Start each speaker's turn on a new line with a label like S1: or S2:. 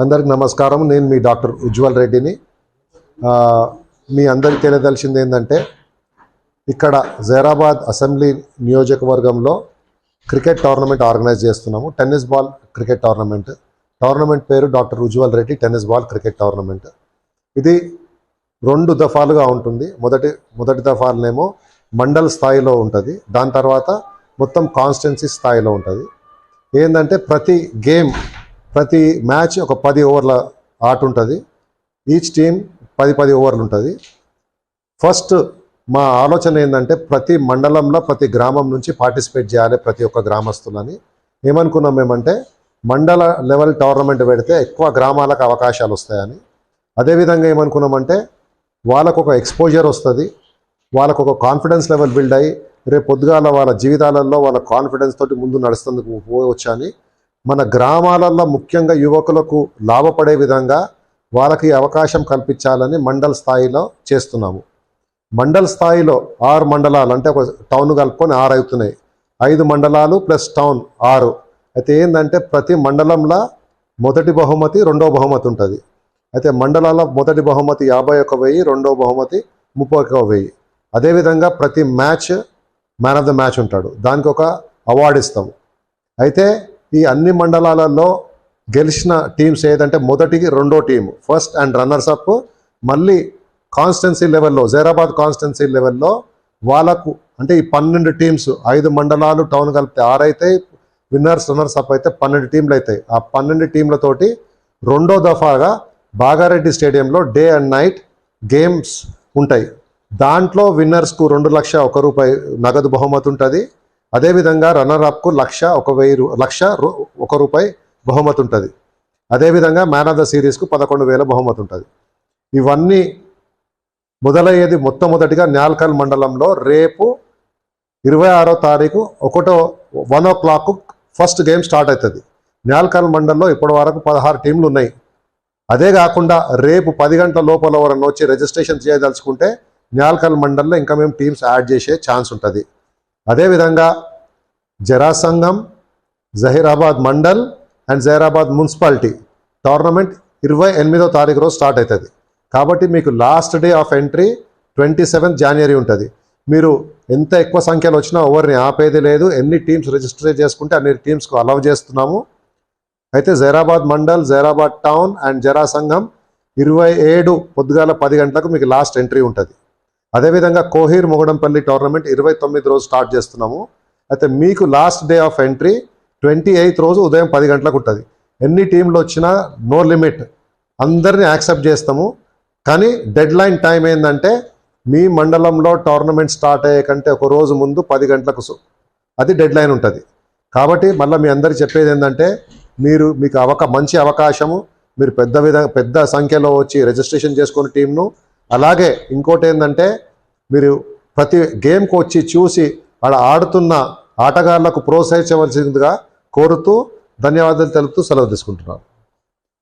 S1: అందరికి నమస్కారం. నేను మీ డాక్టర్ ఉజ్వల్ రెడ్డిని. మీ అందరికి తెలియదలిసింది ఏంటంటే ఇక్కడ జైరాబాద్ అసెంబ్లీ నియోజకవర్గంలో క్రికెట్ టోర్నమెంట్ ఆర్గనైజ్ చేస్తున్నాము. Tennis ball cricket tournament. Tournament పేరు doctor Ujwal Reddy tennis ball cricket tournament. ఇది రెండు దఫాలుగా ఉంటుంది. మొదటి మొదటి దఫాలనేమో మండల్ స్థాయిలో ఉంటుంది. దాని తర్వాత మొత్తం కాన్స్టెన్సీ స్థాయిలో ఉంటుంది. ఏంటంటే ప్రతి గేమ్ ప్రతి మ్యాచ్ ఒక పది ఓవర్ల ఆట ఉంటుంది. ఈచ్ టీం పది పది ఓవర్లు ఉంటుంది. ఫస్ట్ మా ఆలోచన ఏంటంటే ప్రతి మండలంలో ప్రతి గ్రామం నుంచి పార్టిసిపేట్ చేయాలి ప్రతి ఒక్క గ్రామస్తులని. ఏమనుకున్నాం మేమంటే మండల లెవెల్ టోర్నమెంట్ పెడితే ఎక్కువ గ్రామాలకు అవకాశాలు వస్తాయని. అదేవిధంగా ఏమనుకున్నామంటే వాళ్ళకు ఒక ఎక్స్పోజర్ వస్తుంది. వాళ్ళకు ఒక కాన్ఫిడెన్స్ లెవెల్ బిల్డ్ అయ్యి రేపు పొద్దుగాల వాళ్ళ జీవితాలలో వాళ్ళ కాన్ఫిడెన్స్ తోటి ముందు నడుస్తుందుకు పోవచ్చు అని మన గ్రామాలలో ముఖ్యంగా యువకులకు లాభపడే విధంగా వాళ్ళకి అవకాశం కల్పించాలని మండల స్థాయిలో చేస్తున్నాము. మండల స్థాయిలో ఆరు మండలాలు అంటే ఒక టౌన్ కలుపుకొని ఆరు అవుతున్నాయి. ఐదు మండలాలు ప్లస్ టౌన్ ఆరు. అయితే ఏంటంటే ప్రతి మండలంలో మొదటి బహుమతి రెండో బహుమతి ఉంటుంది. అయితే మండలాల మొదటి బహుమతి యాభై ఒక వెయ్యి రెండో బహుమతి ముప్పై ఒక వెయ్యి. అదేవిధంగా ప్రతి match man of the match ఉంటాడు. దానికి ఒక అవార్డు ఇస్తాము. అయితే ఈ అన్ని మండలాలలో గెలిచిన టీమ్స్ ఏదంటే మొదటికి రెండో team first and runners up మళ్ళీ కాన్స్టెన్సీ లెవెల్లో జైరాబాద్ కాన్స్టెన్సీ లెవెల్లో వాళ్ళకు అంటే ఈ పన్నెండు టీమ్స్ ఐదు మండలాలు టౌన్ కలిపితే ఆరు అవుతాయి విన్నర్స్ రన్నర్స్ అప్ అయితే పన్నెండు టీంలు అవుతాయి. ఆ పన్నెండు టీంలతోటి రెండో దఫాగా బాగారెడ్డి స్టేడియంలో డే అండ్ నైట్ గేమ్స్ ఉంటాయి. దాంట్లో విన్నర్స్కు రెండు లక్ష ఒక రూపాయి నగదు బహుమతి ఉంటుంది. అదేవిధంగా రన్నర్ అప్కు లక్ష ఒక వెయ్యి రూ- లక్ష ఒక రూపాయి బహుమతి ఉంటుంది. అదేవిధంగా మ్యాన్ ఆఫ్ ద సిరీస్కు పదకొండు వేల బహుమతి ఉంటుంది. ఇవన్నీ మొదలయ్యేది మొట్టమొదటిగా న్యాల్కల్ మండలంలో రేపు ఇరవై ఆరో తారీఖు ఒకటో one o'clock first game start అవుతుంది. న్యాల్కల్ మండలంలో ఇప్పటి వరకు పదహారు టీంలు ఉన్నాయి. అదే కాకుండా రేపు పది గంటల లోపల ఎవరన్నా వచ్చి రిజిస్ట్రేషన్ చేయదలుచుకుంటే న్యాల్కల్ మండల్లో ఇంకా మేము టీమ్స్ యాడ్ చేసే ఛాన్స్ ఉంటుంది. అదేవిధంగా Jharasangam Zaheerabad mandal and Zaheerabad municipality tournament ఇరవై ఎనిమిదో తారీఖు రోజు స్టార్ట్ అవుతుంది. కాబట్టి మీకు last day of entry twenty seventh January ఉంటుంది. మీరు ఎంత ఎక్కువ సంఖ్యలో వచ్చినా ఎవరిని ఆపేది లేదు. ఎన్ని టీమ్స్ రిజిస్టర్ చేసుకుంటే అన్ని టీమ్స్కు అలౌ చేస్తున్నాము. అయితే జైరాబాద్ మండల్ జైరాబాద్ టౌన్ అండ్ జరాసంఘం ఇరవై ఏడు పొద్దుగాల పది గంటలకు మీకు లాస్ట్ ఎంట్రీ ఉంటుంది. అదేవిధంగా కోహీర్ మొగడంపల్లి టోర్నమెంట్ ఇరవై తొమ్మిది రోజు స్టార్ట్ చేస్తున్నాము. అయితే మీకు last day of entry twenty eighth రోజు ఉదయం పది గంటలకు ఉంటుంది. ఎన్ని టీంలు వచ్చినా నో లిమిట్ అందరినీ యాక్సెప్ట్ చేస్తాము. కానీ డెడ్ లైన్ టైం ఏంటంటే మీ మండలంలో టోర్నమెంట్ స్టార్ట్ అయ్యే కంటే ఒక రోజు ముందు పది గంటలకు అది డెడ్ లైన్ ఉంటుంది. కాబట్టి మళ్ళీ మీ అందరు చెప్పేది ఏంటంటే మీరు మీకు అవక మంచి అవకాశము మీరు పెద్ద విధ పెద్ద సంఖ్యలో వచ్చి రిజిస్ట్రేషన్ చేసుకున్న టీంను అలాగే ఇంకోటి ఏంటంటే మీరు ప్రతి గేమ్కి వచ్చి చూసి అక్కడ ఆడుతున్న ఆటగాళ్ళకు ప్రోత్సహించవలసిందిగా కోరుతూ ధన్యవాదాలు తెలుపుతూ సెలవు తీసుకుంటున్నాను.